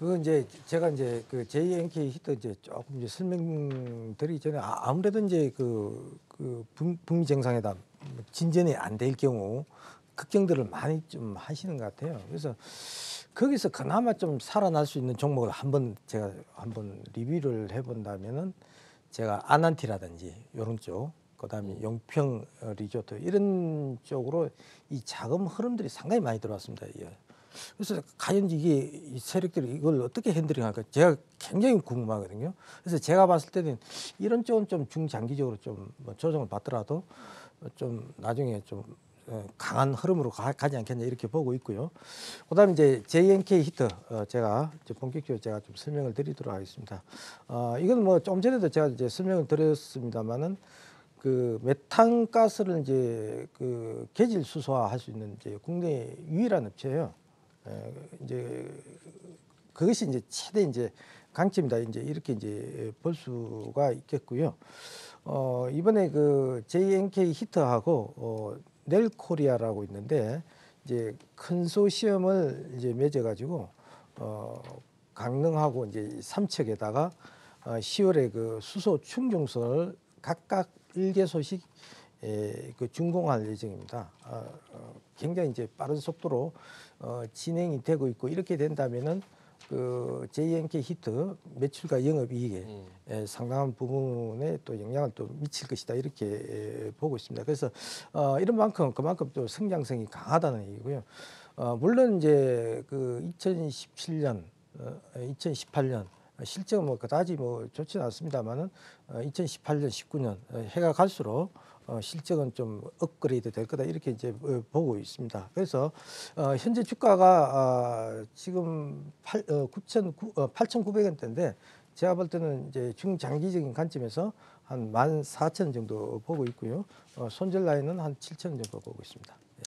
그 이제 제가 이제 그 JNK 히트 이제 조금 이제 설명드리기 전에 아- 아무래도 이제 그, 그 북- 북미 정상회담 진전이 안 될 경우 걱정들을 많이 좀 하시는 것 같아요. 그래서 거기서 그나마 좀 살아날 수 있는 종목을 한번 제가 한번 리뷰를 해본다면은 제가 아난티라든지 이런 쪽, 그다음에 용평 어, 리조트 이런 쪽으로 이 자금 흐름들이 상당히 많이 들어왔습니다. 예. 그래서 과연 이게 이 세력들이 이걸 어떻게 핸들링할까 제가 굉장히 궁금하거든요. 그래서 제가 봤을 때는 이런 쪽은 좀 중장기적으로 좀뭐 조정을 받더라도 좀 나중에 좀 어, 강한 흐름으로 가, 지 않겠냐 이렇게 보고 있고요. 그다음에 이제 JNK 히트 어, 제가 이제 본격적으로 제가 좀 설명을 드리도록 하겠습니다. 어, 이건 뭐 좀 전에도 제가 이제 설명을 드렸습니다만은 그 메탄가스를 이제 그 계질 수소화할 수 있는 이제 국내 유일한 업체예요. 에, 이제 그것이 이제 최대 이제 강점이다 이제 이렇게 이제 볼 수가 있겠고요. 어 이번에 그 JNK 히트하고 어 넬코리아라고 있는데 이제 컨소시엄을 이제 맺어 가지고 어 강릉하고 이제 삼척에다가 어 10월에 그 수소 충전소를 각각 일개소씩 에, 그 준공할 예정입니다. 어, 어, 굉장히 이제 빠른 속도로 어, 진행이 되고 있고 이렇게 된다면은 그 JNK 히트 매출과 영업이익에 음. 에, 상당한 부분에 또 영향을 또 미칠 것이다 이렇게 에, 보고 있습니다. 그래서 어, 이런 만큼 그만큼 또 성장성이 강하다는 얘기고요. 어, 물론 이제 그 2017년, 어, 2018년 실적은 뭐 그다지 뭐 좋지는 않습니다만은 어, 2018년, 19년 어, 해가 갈수록 어, 실적은 좀 업그레이드 될 거다 이렇게 이제 어, 보고 있습니다. 그래서 어, 현재 주가가 아, 지금 8, 어, 9천 어, 8,900원대인데 제가 볼 때는 이제 중장기적인 관점에서 한 14,000원 정도 보고 있고요. 어, 손절 라인은 한 7,000원 정도 보고 있습니다. 예.